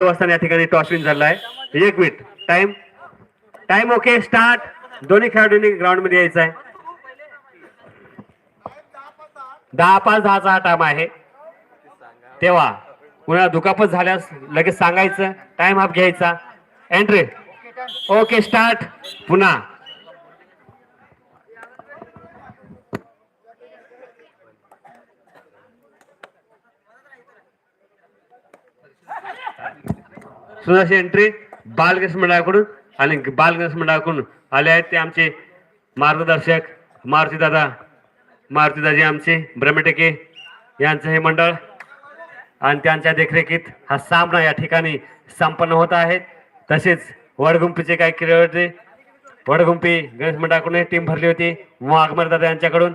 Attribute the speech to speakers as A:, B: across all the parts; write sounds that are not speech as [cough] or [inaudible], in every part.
A: वाजता या ठिकाणी टॉस विन झाला आहे. एक minute time time okay start दोन्ही खेळाडूंनी ग्राउंडमध्ये यायचं आहे. दहा पाच दहाचा हा टाइम आहे. तेव्हा कुणाला दुखापत झाल्यास लगेच सांगायचं. टाइम हाफ घ्यायचा. एंट्री ओके स्टार्ट पुन्हा. सुनाशी एंट्री बालगणेश मंडळाकडून आणि बालगणेश मंडळाकडून आले आहेत ते आमचे मार्गदर्शक मारुतीदादा मारुतीदाजी आमचे ब्रह्मटेके यांचं हे मंडळ आणि त्यांच्या देखरेखीत हा सामना या ठिकाणी संपन्न होत आहे. तसेच वडगुंपीचे काही क्रीडा होते. वडगुंपी गणेश मंडळाकडून टीम भरली होती. वाघमर दादा यांच्याकडून.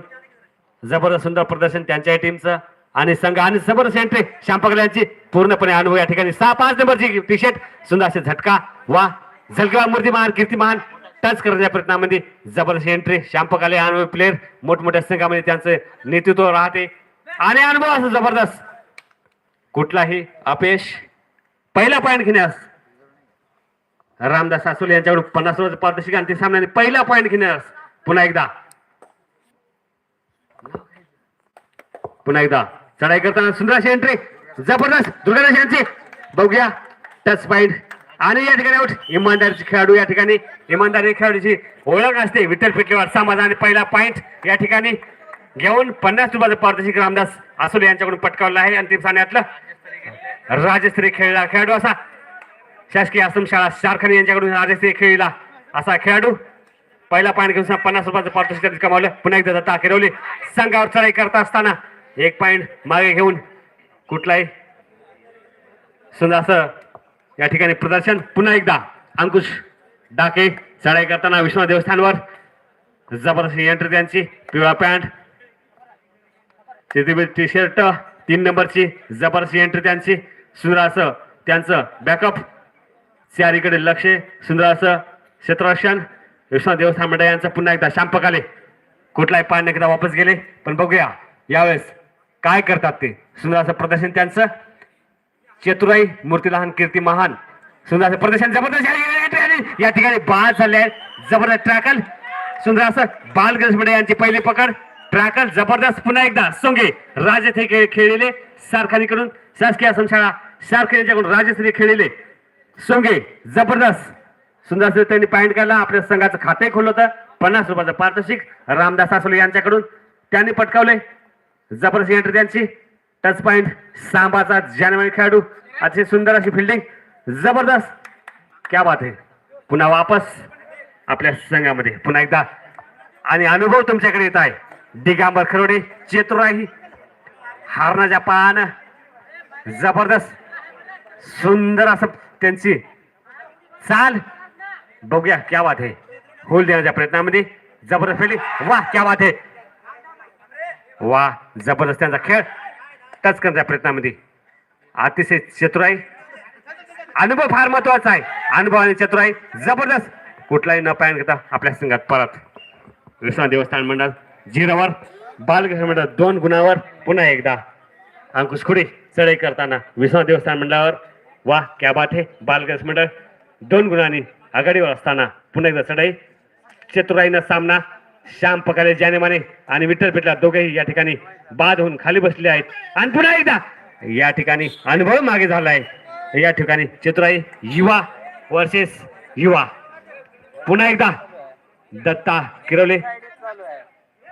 A: जबरदस्त सुंदर प्रदर्शन त्यांच्याही टीमचं आणि संघ आणि जबरदस्त एंट्री श्यामपगल यांची पूर्णपणे अनुभव या ठिकाणी. सहा पाच नंबरची टी शर्ट सुंदर असे झटका वा झलकेवा मूर्तीमान कीर्तीमान टच करण्याच्या प्रयत्नामध्ये जबरदस्त एंट्री श्यामपकाले अनुभव प्लेअर मोठमोठ्या संघामध्ये त्यांचं नेतृत्व राहते. आणि अनुभव असं जबरदस्त. कुठलाही अपयश पहिला पॉईंट घेण्यास रामदास सासोले यांच्याकडून पन्नास रोज पारदर्शक अंतिम सामन्याने पहिला पॉईंट घेण्यास पुन्हा एकदा. पुन्हा एकदा. चढाई करताना सुंदर अशी एंट्री जबरदस्त दुर्गादास यांची बघूया. टच पॉइंट आणि या ठिकाणी आउट इमानदारीचे खेळाडू या ठिकाणी. इमानदारी खेळाडूची ओळख असते. विठ्ठल पिटलेवर समाधान पहिला पॉइंट या ठिकाणी घेऊन पन्नास रुपयाचं पारदर्शक रामदास असोले यांच्याकडून पटकावलं आहे. अंतिम सामन्यातलं राजश्री खेळला खेळाडू असा. शासकीय आश्रमशाळा शारखानी यांच्याकडून राजश्री खेळला असा खेळाडू. पहिला पॉईंट घेऊन पन्नास रुपयाचं पारितोषिक कमावलं. पुन्हा एकदा दत्ता किरवली संघावर चढाई करता असताना एक पॉईंट मागे घेऊन कुठलाही सुंदर असं या ठिकाणी प्रदर्शन. पुन्हा एकदा अंकुश डाके चढाई करताना विश्वनाथ देवस्थानवर. जबरदस्त एंट्री त्यांची. पिवळा पॅन्ट टी शर्ट तीन नंबरची जबरदस्त एंट्री त्यांची. सुंदर असं त्यांचं बॅकअप चारीकडे लक्ष. सुंदर असं क्षेत्ररक्षण. विश्वनाथ देवस्थान मंडळ यांचं पुन्हा एकदा शांपक आले कुठलाही पाणी एकदा वापस गेले. पण बघूया यावेळेस काय करतात ते? सुंदर असं प्रदर्शन त्यांचं? चतुराई मूर्ती लहान कीर्ती महान. सुंदर असं प्रदर्शन जबरदस्त या ठिकाणी बाद झाले आहेत जबरदस्त ट्रॅकल. सुंदर असं बाल गणेश यांची पहिली पकड. ट्रॅकल जबरदस्त. पुन्हा एकदा सोंगे राजथे खेळ खेळलेले सारखानीकडून शासकीय संशाळा सारखानीच्याकडून यांच्याकडून खेळलेले सोंगे जबरदस्त. सुंदर त्यांनी पॉईंट काढला आपल्या संघाचं खाते खोललं होतं. पन्नास रुपयाचं पारितोषिक. रामदास आसोले यांच्याकडून त्यांनी पटकावले. जबरदस्त एंट्री त्यांची. टच पॉइंट सांबाचा जानेवारी खेळाडू. अतिशय सुंदर अशी फिल्डिंग जबरदस्त. क्या बात आहे. पुन्हा वापस आपल्या संघामध्ये. पुन्हा एकदा. आणि अनुभव तुमच्याकडे येत आहे. दिगांबर खरोडे चेतुराही हारणाच्या पान. जबरदस्त. सुंदर असं त्यांची चाल. बघूया क्या बात आहे. होल देण्याच्या प्रयत्नामध्ये. जबरदस्त फिल्डिंग वा क्या बात आहे. वा जबरदस्त त्यांचा खेळ. टच करण्याच्या प्रयत्नामध्ये. अतिशय चतुराई. अनुभव फार महत्त्वाचा आहे. अनुभव आणि चतुराई जबरदस्त. कुठलाही न पायन घेता आपल्या संघात परत. विश्वनाथ देवस्थान मंडळ झिरोवर बालगृह मंडळ दोन गुणावर. पुन्हा एकदा. अंकुश खुडे चढाई करताना विश्वनाथ देवस्थान मंडळावर. वा क्या बात हे. बालगृह मंडळ दोन गुणांनी आघाडीवर असताना पुन्हा एकदा चढाई. चतुराईनं सामना श्याम पकाले जानेमाने आणि विठ्ठल पेटला दोघेही या ठिकाणी बाद होऊन खाली बसले आहेत. आणि पुन्हा एकदा या ठिकाणी अनुभव मागे झाला आहे. या ठिकाणी चतुराई युवा वर्सेस युवा. पुन्हा एकदा दत्ता किरवले.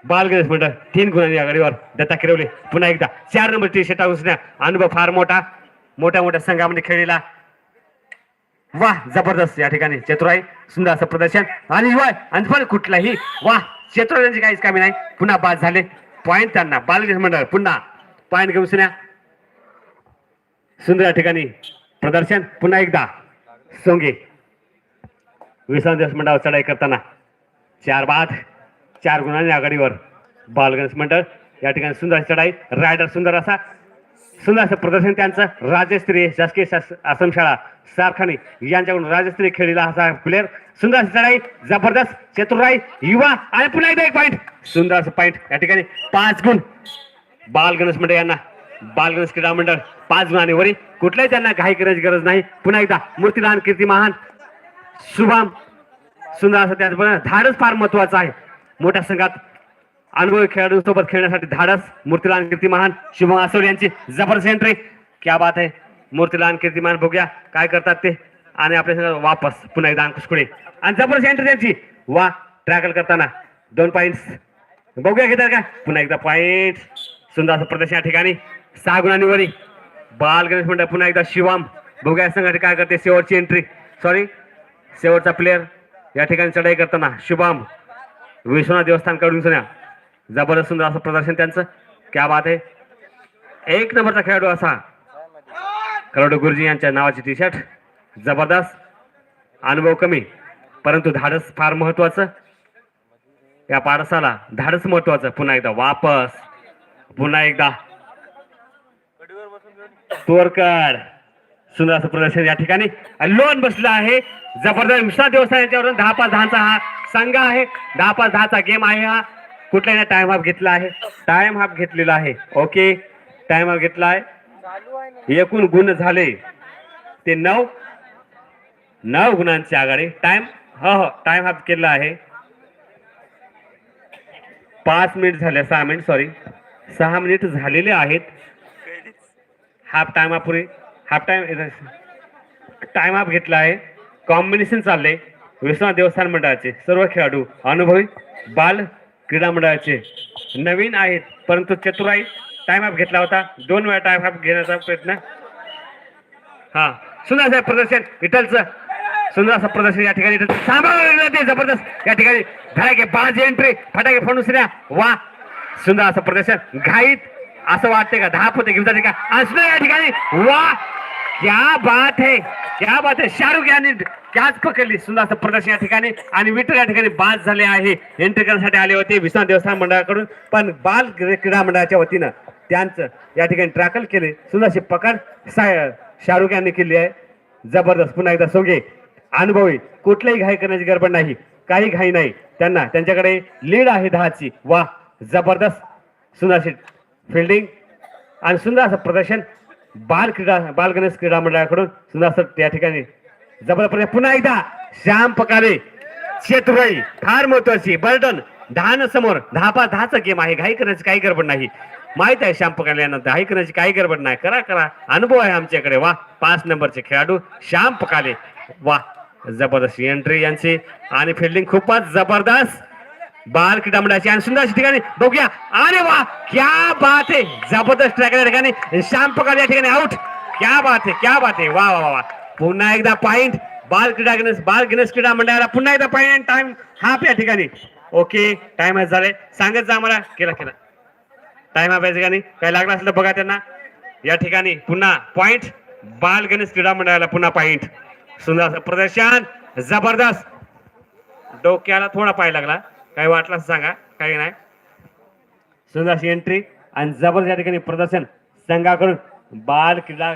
A: बाल गणेश मंडळ तीन गुणांनी आघाडीवर दत्ता किरवले. पुन्हा एकदा चार नंबर टी शर्ट उसण्या अनुभव फार मोठा मोठ्या मोठ्या संघामध्ये खेळलेला. वा जबरदस्त या ठिकाणी चतुराई सुंदर असं प्रदर्शन. आणि युवा आणि पण कुठलाही वा चतुराईची काहीच कमी नाही. पुन्हा बाद झाले. पॉईंट त्यांना. बालकृष्ण मंडळ पुन्हा पॉईंट घेऊन सुन्या. सुंदर या ठिकाणी प्रदर्शन. पुन्हा एकदा सोंगे. विसाव दिवस मंडळावर चढाई करताना. चार बाद चार गुणांनी आघाडीवर बालगणेश मंडळ. या ठिकाणी सुंदर चढाई. रायडर सुंदर असा. सुंदर असं प्रदर्शन त्यांचं. राज्यस्तरीय शासकीय शास आश्रमशाळा सारखानी यांच्याकडून राज्यस्तरीय खेळलेला असा प्लेअर सुंदर लढाई जबरदस्त चतुराई युवा आणि पुन्हा एकदा एक पॉईंट सुंदर असं पॉईंट या ठिकाणी पाच गुण. बाल गणेश मंडळ यांना. बालगणेश क्रीडा मंडळ पाच गुणांनी वरी. कुठल्याही त्यांना घाई करायची गरज नाही. पुन्हा एकदा मूर्तीदान कीर्ती महान. शुभम. सुंदर असं त्याचबरोबर धाडस फार महत्वाचं आहे. मोठ्या संघात अनुभवी खेळाडूंसोबत खेळण्यासाठी धाडस मूर्तीलान कीर्तिमान शुभम आसोड यांची जबरदस्त एंट्री क्या बात आहे. मूर्तीलान कीर्तिमान बघूया काय करतात ते. आणि आपल्या वापस पुन्हा एकदा अंकुश कुडे. आणि जबरदस्त एंट्री त्यांची वा ट्रॅकल करताना. दोन पॉइंट्स बघूया घेतात का? पुन्हा एकदा पॉईंट सुंदर असं प्रदर्शन या ठिकाणी. सहा गुणांनी बाल गणेश मंडळ पुन्हा एकदा शिवाम. बघूया संघाने काय करते शेवटची एंट्री सॉरी शेवटचा प्लेअर या ठिकाणी चढाई करताना. शुभम. विश्वनाथ देवस्थानकडून सुन्या जबरदस्त सुंदर असं प्रदर्शन त्यांचं. क्या बात आहे. एक नंबरचा खेळाडू असा. करोडो गुरुजी यांच्या नावाची टी शर्ट जबरदस्त. अनुभव कमी. परंतु धाडस फार महत्वाचं? या पाडसाला धाडस महत्वाचं. पुन्हा एकदा वापस. पुन्हा एकदा. तोरकर सुंदर असं प्रदर्शन या ठिकाणी. लोन बसलं आहे. जबरदस्त विश्वास देवस्थान यांच्यावरून दहा पाच दहाचा हा संघ आहे. दहा पाच दहाचा गेम आहे हा. कुठल्याही टाइम हाफ घेतला आहे? टाइम हाफ घेतलेला आहे. ओके टाइम हाफ घेतला आहे. एकूण गुण झाले ते नऊ. नऊ गुणांची आघाडी. टाइम हो हो टाइम हाफ केला आहे. पाच मिनिट झाले सहा मिनिट सॉरी सहा मिनिट झालेले आहेत. हाफ टाइम अपुरी हाफ टाइम टाइम हाफ घेतला आहे. कॉम्बिनेशन चालले विश्वनाथ देवस्थान मंडळाचे सर्व खेळाडू अनुभवी बाल क्रीडा मंडळाचे नवीन आहेत. परंतु चतुराई टाइम अप घेतला होता. दोन वेळा टाइम हाफ घेण्याचा प्रयत्न. हा. सुंदर साहेब प्रदर्शन. विठ्ठलचं सुंदर असं प्रदर्शन या ठिकाणी सांभाळलं जबरदस्त या ठिकाणी धडाके पाच एंट्री फटाके फणुसऱ्या वा सुंदर असं प्रदर्शन. घाईत असं वाटतंय का? दहा पोते घेऊन जाते का? असं या ठिकाणी. वा क्या बात है. क्या बात है. शाहरुख यांनी कॅच पकडली. सुंदर असं प्रदर्शन या ठिकाणी. आणि विठ्ठल या ठिकाणी बाद झाले आहे. एंट्री करण्यासाठी आले होते विश्वनाथ देवस्थान मंडळाकडून. पण बाल क्रीडा मंडळाच्या वतीनं त्यांचं या ठिकाणी ट्रॅकल केले. सुंदर अशी पकड सा- शाहरुख यांनी केली आहे. जबरदस्त. पुन्हा एकदा सोगे. अनुभवी. कुठल्याही घाई करण्याची गरबड नाही. काही घाई नाही. त्यांना त्यांच्याकडे लीड आहे दहाची. वा जबरदस्त. सुंदर फिल्डिंग आणि सुंदर असं प्रदर्शन बाल क्रीडा बाल गणेश क्रीडा मंडळाकडून सुंदर असं त्या ठिकाणी जबरदस्त पुन्हा एकदा श्याम पकारे शेतुराई फार महत्वाची. बर्डन दहा न समोर. दहा पाच दहाचा गेम आहे. घाई करण्याची काही गडबड नाही. माहीत आहे श्याम पकाले यांना घाई करण्याची काही गडबड नाही. करा करा. अनुभव आहे आमच्याकडे. वा पाच नंबरचे खेळाडू श्याम पकाले वा जबरदस्त एंट्री यांची. आणि फिल्डिंग खूपच जबरदस्त. बाल क्रीडा मंडळाची आणि सुंदर अशी ठिकाणी बघूया. अरे वा! क्या बात आहे! जबरदस्त ट्रॅक या ठिकाणी. श्याम पकार या ठिकाणी आउट क्या बात आहे! क्या बात आहे! वा वा वा वा. पुन्हा एकदा पॉइंट बाल क्रीडा गणेश बाल गणेश क्रीडा मंडळाला पुन्हा एकदा पॉइंट टाइम हाफ या ठिकाणी. ओके टाइम झाले. सांगत जा आम्हाला. केला केला. टाइम हाफ या ठिकाणी. काय लागला असलं बघा त्यांना. या ठिकाणी पुन्हा पॉइंट बाल गणेश क्रीडा मंडळाला पुन्हा पॉइंट सुंदर प्रदर्शन जबरदस्त. डोक्याला थोडा पाय लागला. काही वाटलं सांगा काही नाही. सुंदर अशी एंट्री आणि जबरदस्त या ठिकाणी प्रदर्शन संघाकडून बाल क्रीडा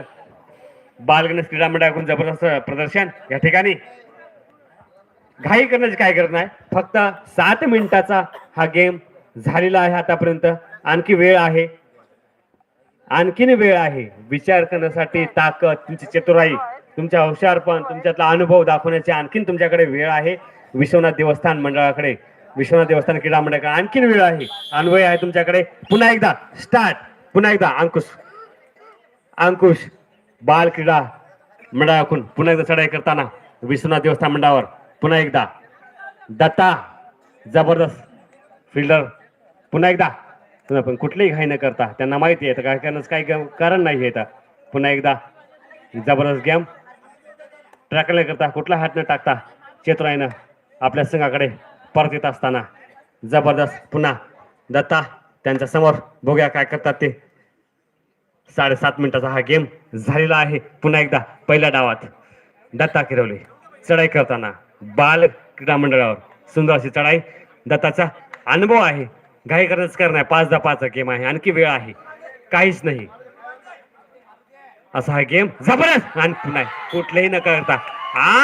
A: बाल गणेश क्रीडा मंडळाकडून जबरदस्त प्रदर्शन या ठिकाणी. घाई करण्याची काय गरज नाही. फक्त सात मिनिटाचा हा गेम झालेला आहे आतापर्यंत. आणखी वेळ आहे. आणखीन वेळ आहे. विचार करण्यासाठी ताकद तुमची चतुराई. तुमच्या हुशारपण तुमच्यातला अनुभव दाखवण्याची आणखीन तुमच्याकडे वेळ आहे. विश्वनाथ देवस्थान मंडळाकडे विश्वनाथ देवस्थान क्रीडा मंडळाकडे आणखीन वेळ आहे. अनुभव आहे तुमच्याकडे. पुन्हा एकदा स्टार्ट पुन्हा एकदा अंकुश. अंकुश बाल क्रीडा मंडळाकडून पुन्हा एकदा चढाई करताना विश्वनाथ देवस्थान मंडळावर पुन्हा एकदा. दत्ता जबरदस्त फिल्डर पुन्हा एकदा. पुन्हा पण कुठलीही घाई न करता. त्यांना माहिती आहे तर काय करण्याचं काही कारण नाही आहे. पुन्हा एकदा जबरदस्त गेम ट्रॅकल करता. कुठला हात न टाकता चेतुराईनं आपल्या संघाकडे परत येत असताना जबरदस्त पुन्हा दत्ता त्यांच्यासमोर बघूया काय करतात ते. साडेसात मिनिटाचा हा गेम झालेला आहे. पुन्हा एकदा पहिल्या डावात दत्ता किरवले चढाई करताना बाल क्रीडा मंडळावर सुंदर अशी चढाई. दत्ताचा अनुभव आहे. घाई करण्याच कारण आहे पाच दहा पाच गेम आहे. आणखी वेळ आहे. काहीच नाही. असा हा गेम जबरदस्त. आणि पुन्हा कुठलेही न करता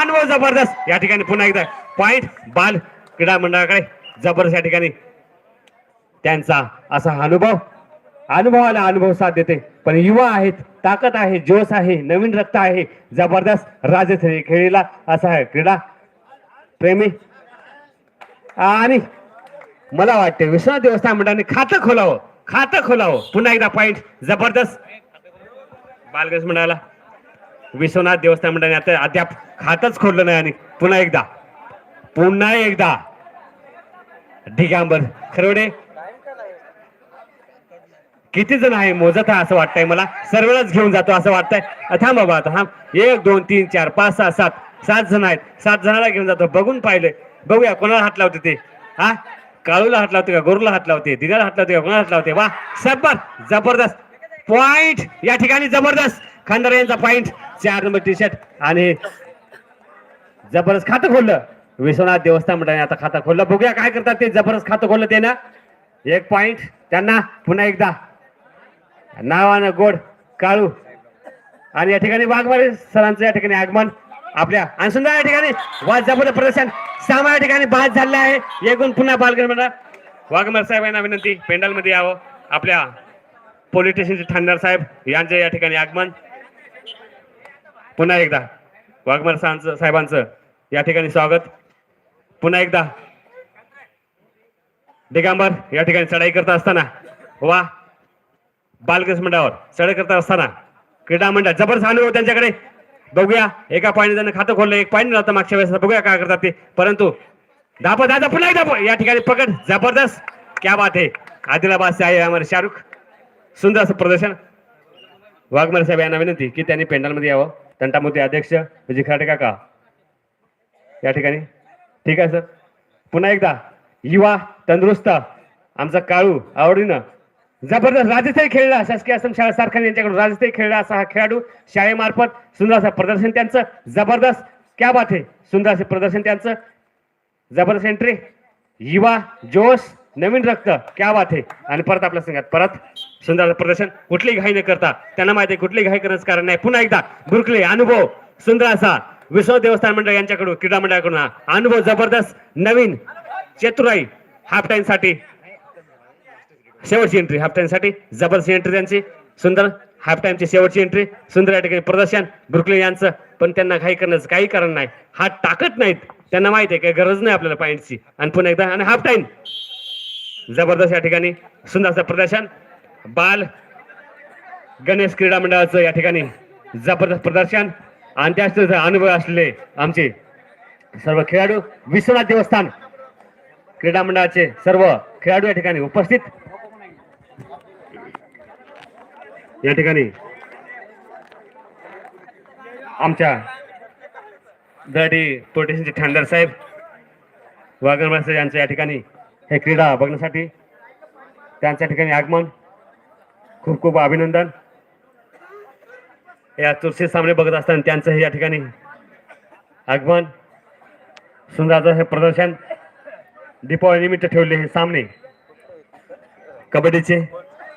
A: अनुभव जबरदस्त. या ठिकाणी पुन्हा एकदा पॉइंट बाल क्रीडा मंडळाकडे जबरदस्त या ठिकाणी त्यांचा असा अनुभव. अनुभवाला अनुभव साथ देते. पण युवा आहेत ताकद आहे जोश आहे नवीन रक्त आहे. जबरदस्त राजश्री खेळीला असा आहे क्रीडा प्रेमी. आणि मला वाटते विश्वनाथ देवस्थान मंडळाने खातं खोलावं. खातं खोलावं. पुन्हा एकदा पॉईंट जबरदस्त. बालगज मंडळाला विश्वनाथ देवस्थान मंडळाने आता अद्याप खातच खोडलं नाही आणि पुन्हा एकदा पुन्हा एकदा. ढिगांबर खरवडे किती जण आहे मोजत आहे असं वाटतंय मला. सर्वांनाच घेऊन जातो असं वाटतंय. थांब बाबा आता थांब. एक दोन तीन चार पाच सहा सात सात जण आहेत. सात जणाला घेऊन जातो. बघून पाहिले बघूया कोणाला हात लावते ते. हा? काळूला हात लावते का गोरूला हात लावते? दिनाला हात लावते का कोणाला हात लावते? वा सबर जबरदस्त! पॉइंट या ठिकाणी जबरदस्त. खंडारे यांचा पॉइंट चार नंबर टी शर्ट आणि जबरदस्त खातं खोललं. विश्वनाथ देवस्थान मंडळाने आता खातं खोललं. बघूया काय करतात ते. जबरदस्त खातं खोललं ते ना एक पॉइंट त्यांना पुन्हा एकदा. नावानं गोड काळू. आणि या ठिकाणी वाघमारे सरांचं या ठिकाणी आगमन. आपल्या आणि सुंदर या ठिकाणी. वाद जबरदस्त प्रदर्शन. सामा या ठिकाणी बाद झाले आहे. एकूण पुन्हा बालगण म्हणा वाघमारे साहेबांना विनंती. पेंडालमध्ये यावं. आपल्या पोलीस स्टेशनचे साहेब यांचे या ठिकाणी आगमन. पुन्हा एकदा वाघमर साहेबांचं या ठिकाणी स्वागत. पुन्हा एकदा दिगांबर या ठिकाणी चढाई करता असताना वा बालकृष्ण मंडळावर चढाई करता असताना क्रीडा मंडळ जबरदस्त अनुभव त्यांच्याकडे. बघूया एका पाणी त्यांना खातं खोललं एक पाणी राहतं मागच्या वेळेस बघूया काय करतात ते. परंतु दापा दादा पुन्हा एकदा या ठिकाणी पकड जबरदस्त. क्या बात आहे आदिलाबाद से आहे आम्हाला शाहरुख. सुंदर असं प्रदर्शन. वाघमारे साहेब यांना विनंती की त्यांनी पेंडलमध्ये यावं. तंटामुद्दे अध्यक्ष विजय खराटे काका. या ठिकाणी. ठीक आहे सर. पुन्हा एकदा युवा तंदुरुस्त आमचा काळू आवडीनं जबरदस्त राजस्थानी खेळला. शासकीय आश्रम शाळा सारखा यांच्याकडून राजस्थानी खेळला असा हा खेळाडू शाळेमार्फत सुंदर असं प्रदर्शन त्यांचं. जबरदस्त क्या बात आहे सुंदर असे प्रदर्शन त्यांचं. जबरदस्त एंट्री युवा जोश नवीन रक्त क्या बात आहे आणि परत आपल्या संघात परत सुंदर प्रदर्शन कुठली घाई न करता. त्यांना माहिती आहे घाई करण्याचं कारण नाही. पुन्हा एकदा बुरकले अनुभव सुंदर असा विश्व देवस्थान मंडळ यांच्याकडून क्रीडा मंडळाकडून हा अनुभव जबरदस्त नवीन चतुराई हाफ टाइमसाठी शेवटची एंट्री हाफ टाइमसाठी जबरदस्त एंट्री त्यांची. सुंदर हाफ टाइमची शेवटची एंट्री सुंदर या ठिकाणी प्रदर्शन बुरकले यांचं. पण त्यांना घाई करण्याचं काही कारण नाही. हात टाकत नाहीत. त्यांना माहिती आहे काही गरज नाही आपल्याला पॉईंटची आणि पुन्हा एकदा आणि हाफ टाइम जबरदस्त या ठिकाणी. सुंदर असं प्रदर्शन. बाल गणेश क्रीडा मंडळाचं या ठिकाणी जबरदस्त प्रदर्शन. आणि त्याच अनुभव असलेले आमचे सर्व खेळाडू विश्वनाथ देवस्थान क्रीडा मंडळाचे सर्व खेळाडू या ठिकाणी उपस्थित. या ठिकाणी आमच्या दराठी पोटेशनचे ठाणदार साहेब वागणवासे यांचं या ठिकाणी हे क्रीडा बघण्यासाठी त्यांच्या ठिकाणी आगमन. खूप खूप अभिनंदन. या तुळशी सामने बघत असताना त्यांचं हे या ठिकाणी आगमन. सुंदराचं हे प्रदर्शन. दीपावलीनिमित्त ठेवले हे सामने. कबड्डीचे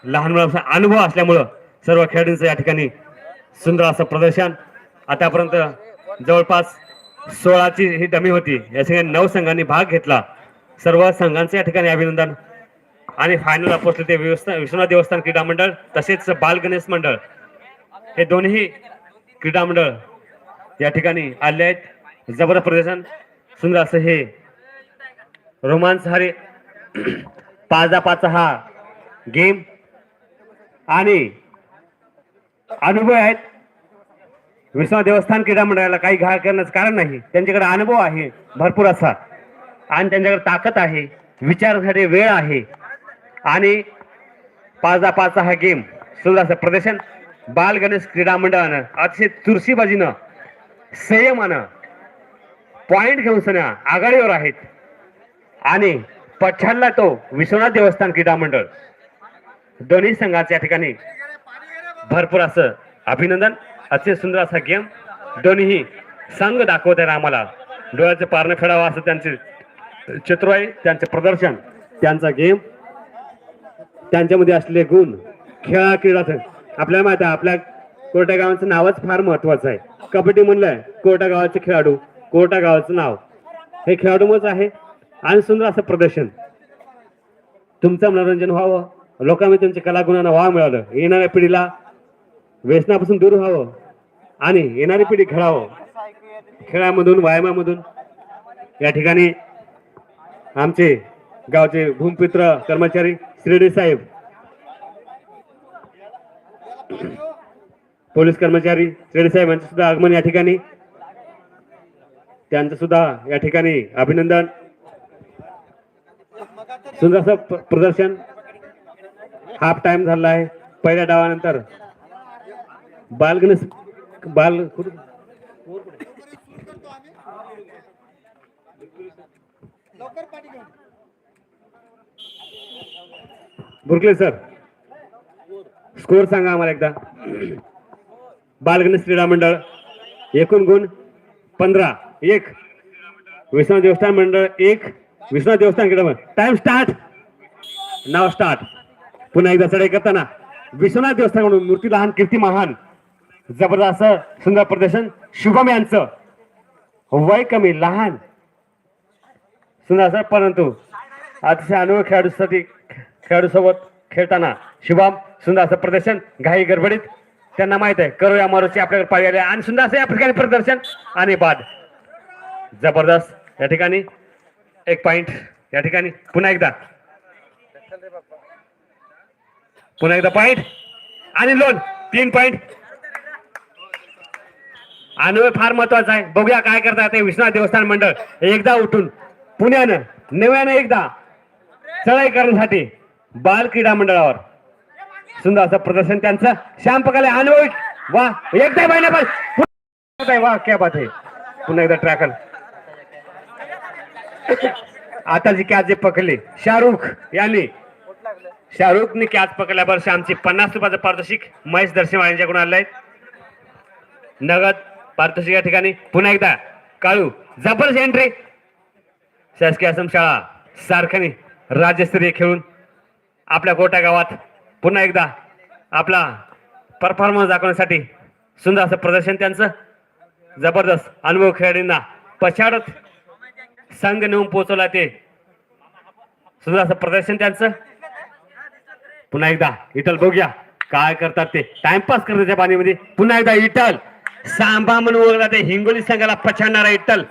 A: लहान मुलांचा अनुभव असल्यामुळं सर्व खेळाडूंचं या ठिकाणी सुंदर असं प्रदर्शन. आतापर्यंत जवळपास सोळाची ही डमी होती. या ठिकाणी नऊ संघांनी भाग घेतला. सर्व संघांचं या ठिकाणी अभिनंदन. आणि फायनलला पोहोचले ते विश्वनाथ देवस्थान क्रीडा मंडळ तसेच बाल गणेश मंडळ. हे दोन्ही क्रीडा मंडळ या ठिकाणी आले आहेत. जबर प्रदर्शन. सुंदर असं हे रोमांचहारी [clears throat] पाचा पाचा हा गेम आणि अनुभव आहेत. विश्वनाथ देवस्थान क्रीडा मंडळाला काही घाळ करण्याचं कारण नाही. त्यांच्याकडे अनुभव आहे. भरपूर असा. आणि त्यांच्याकडे ताकद आहे विचारासाठी वेळ आहे. आणि पाचा पाचचा हा गेम सुंदर असं प्रदर्शन बाल गणेश क्रीडा मंडळानं अतिशय चुरशीबाजीनं संयमानं पॉइंट घेऊन सन्या आघाडीवर आहेत. आणि पछाडला तो विश्वनाथ देवस्थान क्रीडा मंडळ. दोन्ही संघाच्या ठिकाणी भरपूर असं अभिनंदन. अतिशय सुंदर असा गेम दोन्हीही संघ दाखवत आहे आम्हाला. डोळ्याचं पारणं फेडावं असं त्यांचे चित्र आहे त्यांचे प्रदर्शन त्यांचा गेम त्यांच्यामध्ये असलेले गुण खेळा क्रीडाचं आपल्याला माहिती आहे आपल्या कोरट्या गावाचं नावच फार महत्वाचं आहे. कबड्डी म्हणलंय कोरट्या गावाचे खेळाडू कोरट्या गावाचं नाव. हे खेळाडूमच आहे. आणि सुंदर असं प्रदर्शन. तुमचं मनोरंजन व्हावं. लोकांमध्ये तुमच्या कलागुणांना वाव मिळालं. येणाऱ्या पिढीला व्यसनापासून दूर व्हावं. आणि येणारी पिढी खेळावं खेळामधून व्यायामामधून या ठिकाणी आमचे गावचे भूमिपुत्र कर्मचारी श्रीडे साहेब. पोलीस कर्मचारी श्रीडे साहेब यांचं सुद्धा आगमन या ठिकाणी. त्यांचं सुद्धा या ठिकाणी अभिनंदन. सुंदरस प्रदर्शन. हाफ टाइम झाला आहे. पहिल्या डावानंतर बालगणेश बाल कुठं- बुरकले सर. स्कोर सांगा आम्हाला एकदा. बालगणेश क्रीडा मंडळ एकूण गुण पंधरा एक. विश्वनाथ देवस्थान मंडळ एक. विश्वनाथ देवस्थान क्रीडा मंडळ. टाइम स्टार्ट नाव स्टार्ट पुन्हा एकदा चढाई करताना विश्वनाथ देवस्थानकडून मूर्ती लहान कीर्ती महान जबरदस्त सुंदर प्रदर्शन शुभम यांचं. वय कमी लहान. सुंदर असं परंतु अतिशय अनुभव खेळाडूसाठी खेळाडूसोबत खेळताना शुभम सुंदर असं प्रदर्शन घाई गडबडीत. त्यांना माहीत आहे करू या मारुची आपल्याकडे पाळी आली आणि सुंदर असं या ठिकाणी प्रदर्शन आणि बाद. जबरदस्त. या ठिकाणी एक पॉइंट या ठिकाणी पुन्हा एकदा. पुन्हा एकदा पॉइंट आणि लोन तीन पॉइंट अनुभव फार महत्त्वाचा आहे. बघूया काय करतात ते विश्वनाथ देवस्थान मंडळ. एकदा उठून पुण्यानं नव्यानं एकदा चढाई करण्यासाठी बाल क्रीडा मंडळावर. सुंदर असं प्रदर्शन त्यांचं. श्याम पकाले अनुभवी. वा एकदा महिना पण. वा क्या बात आहे. पुन्हा एकदा ट्रॅकल. आता जी कॅच जे पकडले शाहरुख यांनी. शाहरुखने कॅच पकडल्यावर श्यामची पन्नास रुपयाचं पारितोषिक महेश दर्शनवाळ यांच्याकडून आलंय नगद पारितोषिक या ठिकाणी. पुन्हा एकदा काळू जबरदस्त एंट्री शासकीय आश्रम शाळा सारख्याने राज्यस्तरीय खेळून आपल्या गोट्या गावात पुन्हा एकदा आपला परफॉर्मन्स दाखवण्यासाठी सुंदर असं प्रदर्शन त्यांचं. जबरदस्त अनुभव खेळाडूंना पछाडत संघ नेऊन पोहोचवला ते. सुंदर असं प्रदर्शन त्यांचं. पुन्हा एकदा इटल बघूया काय करतात ते. टाइमपास करतात त्या पाणीमध्ये पुन्हा एकदा इटल. सांबा म्हणून ओळखला जाते. हिंगोली संघाला पछाडणारा इटल.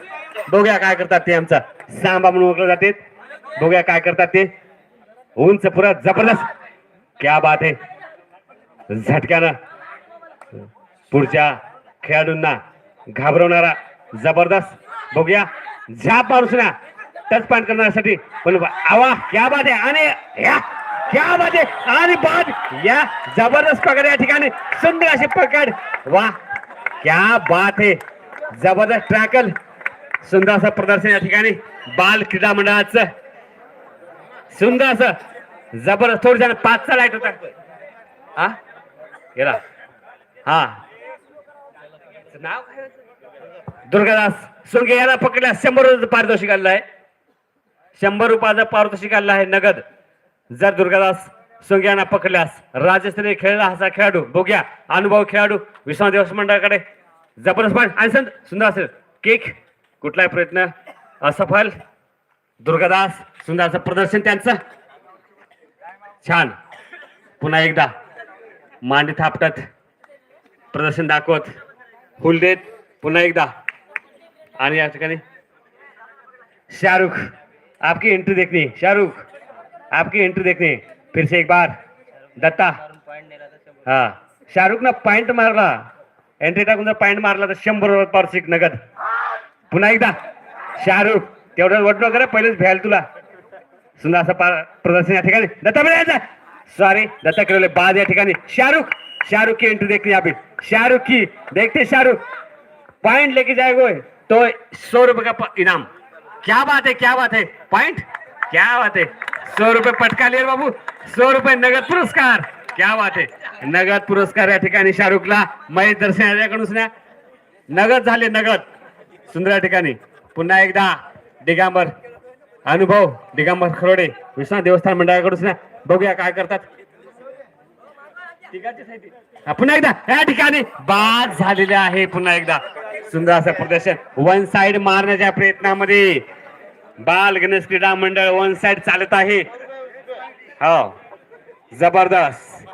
A: बघूया काय करतात ते आमचा. सांबा म्हणून ओळखला जाते. बघूया काय करतात ते. उंच पुरा जबरदस्त. क्या बात आहे झटक्यानं. पुढच्या खेळाडूंना घाबरवणारा जबरदस्त. बघूया. झाप मारूस ना टच पॉइंट करण्यासाठी. पण आवा क्या बात आहे आणि या क्या बात आहे आणि बाद या जबरदस्त पकड या ठिकाणी सुंदर अशी पकड. वा क्या बात आहे जबरदस्त ट्रॅकल सुंदर असं प्रदर्शन या ठिकाणी. बाल क्रीडा मंडळाचं सुंदर असं. जबरदस्त थोडं पाचचा लाइट होता हा गेला हा? नाव काय दुर्गादास सोंगे याला पकडल्या शंभर रुपयाचं पारितोषिक आलेलं आहे. शंभर रुपयाचं पारितोषिक आलेलं आहे नगद. जर दुर्गादास सोंगे यांना पकडल्यास राजस्थानी खेळला असा खेळाडू. बघ्या. अनुभव खेळाडू विश्वनाथ दिवस मंडळाकडे. जबरदस्त आणि सुंदर असेल. केक कुठलाही प्रयत्न. असफल दुर्गादास सुंदरचं प्रदर्शन त्यांचं. छान. पुन्हा एकदा मांडी थापटत प्रदर्शन दाखवत. फुल देत. पुन्हा एकदा. आणि या ठिकाणी शाहरुख आपकी एंट्री देखनी. शाहरुख आपकी एंट्री देखनी. फिर से एक बार. दत्ता. हा. शाहरुख ना पॉइंट मारला. एंट्री टाकून जर पॉइंट मारला तर शंभर पारसिक नगद. पुन्हा एकदा. शाहरुख. तेवढं वडलो करा पहिलेच भ्याल तुला. सुंदर असं प्रदर्शन या ठिकाणी. दत्ता मिळायचा सॉरी दत्ता केलेले बाद या ठिकाणी. शाहरुख शाहरुख की एंट्री देखते यहाँ शाहरुख की देखते शाहरुख. पॉइंट लेके जाएगा तो सौ रुपए का इनाम. क्या बात है क्या बात है पॉइंट क्या बात है सौ रुपये पटका लिया बाबू. सौ रुपये नगद पुरस्कार. क्या बात है नगद पुरस्कार या ठिकाणी शाहरुखला. महेश दर्शन याच्याकडून नगद झाले नगद. सुंदर या ठिकाणी. पुन्हा एकदा. दिगांबर अनुभव दिगांबर खरोडे विश्वनाथ देवस्थान मंडळाकडून बघूया काय करतात. पुन्हा एकदा या ठिकाणी बाद झालेले आहे पुन्हा एकदा. सुंदर असं प्रदर्शन. वन साइड मारण्याच्या प्रयत्नामध्ये बाल गणेश क्रीडा मंडळ वन साइड चालत आहे. हो. जबरदस्त.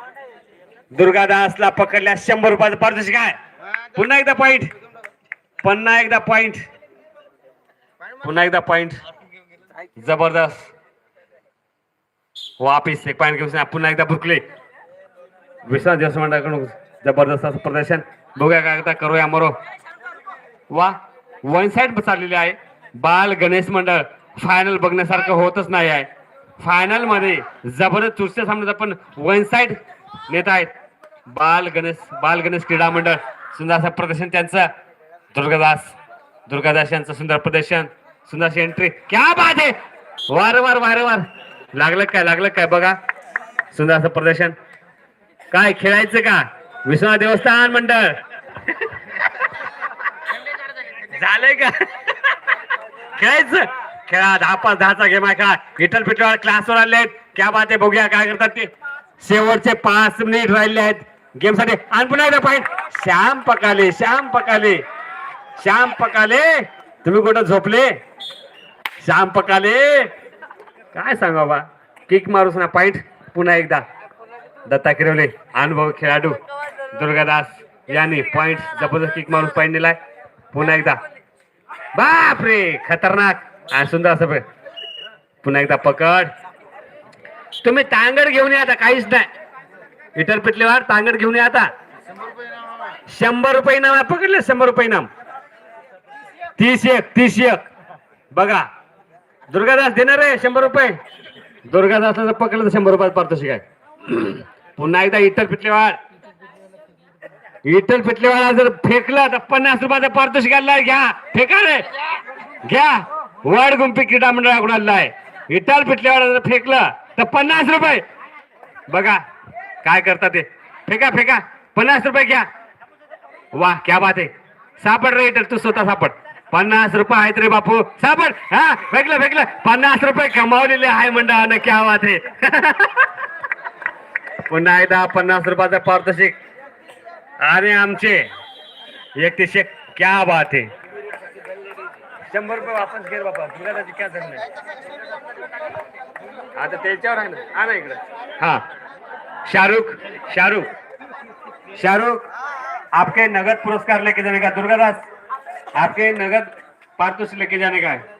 A: दुर्गादासला पकडल्या शंभर रुपयाचं पारितोषिक आहे. पुन्हा एकदा पॉइंट पुन्हा एकदा पॉइंट पुन्हा एकदा पॉइंट जबरदस्त. वापिस एक पॉइंट घेऊन पुन्हा एकदा भुकले विश्वास दिवस मंडळाकडून जबरदस्त असं प्रदर्शन. बघूया काय करता करूया मरो. वा वन साइड चाललेली आहे. बाल गणेश मंडळ फायनल बघण्यासारखं होतच नाही आहे. फायनलमध्ये जबरदस्त चुरस्या सामन्यात आपण वन साइड नेत आहेत. बाल गणेश बाल गणेश क्रीडा मंडळ. सुंदर असं प्रदर्शन त्यांचं. दुर्गादास दुर्गादास यांचं सुंदर प्रदर्शन. सुंदर एंट्री क्या बात आहे वारंवार वारंवार लागलं काय लागलं काय बघा. सुंदर प्रदर्शन. काय खेळायचं का? विश्वनाथ देवस्थान मंडळ. झालंय का? खेळायचं? खेळा दहा पाच दहाचा गेम आहे का इटल पिटल क्लासवर आले आहेत क्या बात आहे बघूया काय करतात ते. शेवटचे पाच मिनिट राहिले आहेत. गेमसाठी. आणि पुन्हा एकदा पॉईंट श्याम पकाले श्याम पकाले. श्याम पकाले तुम्ही कुठं झोपले? श्याम पकाले काय सांगा बा किक मारूस ना पॉइंट पुन्हा एकदा. दत्ता किरवले अनुभव खेळाडू. दुर्गादास यांनी पॉइंट जबरदस्त किक मारून पॉइंट दिलाय. पुन्हा एकदा. बापरे खतरनाक. आणि सुंदर असं पुन्हा एकदा पकड. तुम्ही तांगड घेऊन या आता काहीच नाही. इतर पिटलेवार तांगड घेऊन या आता. शंभर रुपये नाम पकडले शंभर रुपये नाम तीस एक तीस एक. बघा. दुर्गादास देणार आहे शंभर रुपये. दुर्गादासला जर पकडलं तर शंभर रुपयात पारतोशी काय? पुन्हा एकदा इतर पिटलेवाड. इतर पिटलेवाडा जर फेकला तर पन्नास रुपयाचा पारितोषिक आला घ्या. फेका रे. घ्या. वाड गुंपी क्रीडा मंडळाकडून आलेला इतर इटाल पिटलेवाडा जर फेकलं तर पन्नास रुपये. बघा काय करता ते. फेका फेका. पन्नास रुपये घ्या. वा क्या बात आहे. सापड रे इटर तू स्वतः सापड. पन्नास रुपये आहेत रे बापू. सापड हा फेकलं फेकलं पन्नास रुपये कमावलेले आहे मंडळानं क्या वाद आहे. पुन्हा एकदा पन्नास रुपयाचा पारितोषिक. आणि आमचे एकतीसशे क्या बात आहे. शंभर रुपये वापस घे रे बाबा तुला त्याची क्या झालं आता त्याच्यावर आहे ना हा ना इकडे. हा. शाहरुख शाहरुख. शाहरुख आपके नगद पुरस्कार लेके जाने का? दुर्गादास? आपके नगद पारितोषिक लेके जाने का है।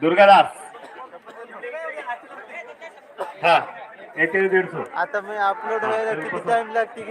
A: दुर्गादास। हा एक दीड सौ।
B: आता मी अपलोड व्हायला किती टाइम लागते